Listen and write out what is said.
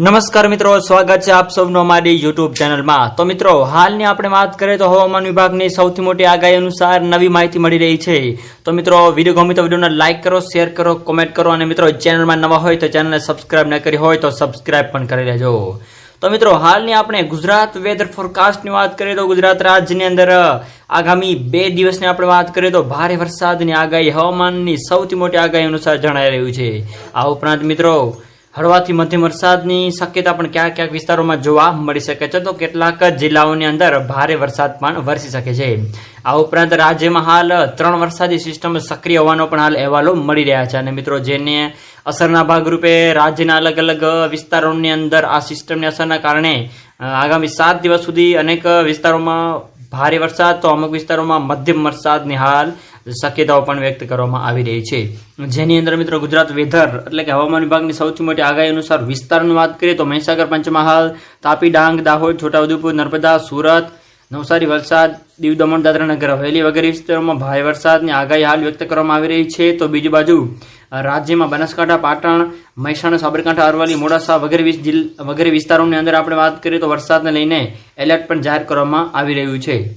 નમસ્કાર મિત્રો, સ્વાગત છે આપ સૌનો અમારી યુટ્યુબ ચેનલમાં તો મિત્રો, હાલની આપણે વાત કરીએ તો હવામાન વિભાગની સૌથી મોટી આગાહી અનુસાર નવી માહિતી મળી રહી છે. તો મિત્રો, વીડિયો ગમે તો વિડીયોને લાઇક કરો શેર કરો કોમેન્ટ કરો અને મિત્રો ચેનલમાં નવા હોય તો ચેનલને સબસ્ક્રાઇબ ન કરી હોય તો સબસ્ક્રાઇબ પણ કરી લેજો. તો મિત્રો, હાલની આપણે ગુજરાત વેધર ફોરકાસ્ટની વાત કરીએ તો ગુજરાત રાજ્યની અંદર, આગામી બે દિવસની આપણે વાત કરીએ તો ભારે વરસાદની આગાહી હવામાનની સૌથી મોટી આગાહી અનુસાર જણાઈ રહ્યું છે. આ ઉપરાંત મિત્રો હળવાથી મધ્યમ વરસાદની શક્યતા પણ ક્યાંક ક્યાંક વિસ્તારોમાં જોવા મળી શકે છે. તો કેટલાક જિલ્લાઓની અંદર ભારે વરસાદ પણ વરસી શકે છે. આ ઉપરાંત રાજ્યમાં હાલ ત્રણ વરસાદી સિસ્ટમ સક્રિય હોવાનો પણ હાલ અહેવાલો મળી રહ્યા છે. અને મિત્રો, જેને અસરના ભાગરૂપે રાજ્યના અલગ અલગ વિસ્તારોની અંદર આ સિસ્ટમની અસરના કારણે આગામી સાત દિવસ સુધી અનેક વિસ્તારોમાં ભારે વરસાદ, તો અમુક વિસ્તારોમાં મધ્યમ વરસાદની હાલ શક્યતાઓ પણ વ્યક્ત કરવામાં આવી રહી છે. જેની અંદર મિત્રો ગુજરાત વેધર એટલે કે હવામાન વિભાગની સૌથી મોટી આગાહી અનુસાર વિસ્તારની વાત કરીએ તો મહીસાગર, પંચમહાલ, તાપી, ડાંગ, દાહોદ, છોટાઉદેપુર, નર્મદા, સુરત, નવસારી, વલસાડ દીવ દમણ દાદરા નગર હવેલી વગેરે વિસ્તારોમાં ભારે વરસાદની આગાહી હાલ વ્યક્ત કરવામાં આવી રહી છે. તો બીજી બાજુ, રાજ્યમાં બનાસકાંઠા, પાટણ, મહેસાણા, સાબરકાંઠા, અરવલ્લી, મોડાસા વગેરે વગેરે વિસ્તારોની અંદર આપણે વાત કરીએ તો વરસાદને લઈને એલર્ટ પણ જાહેર કરવામાં આવી રહ્યું છે.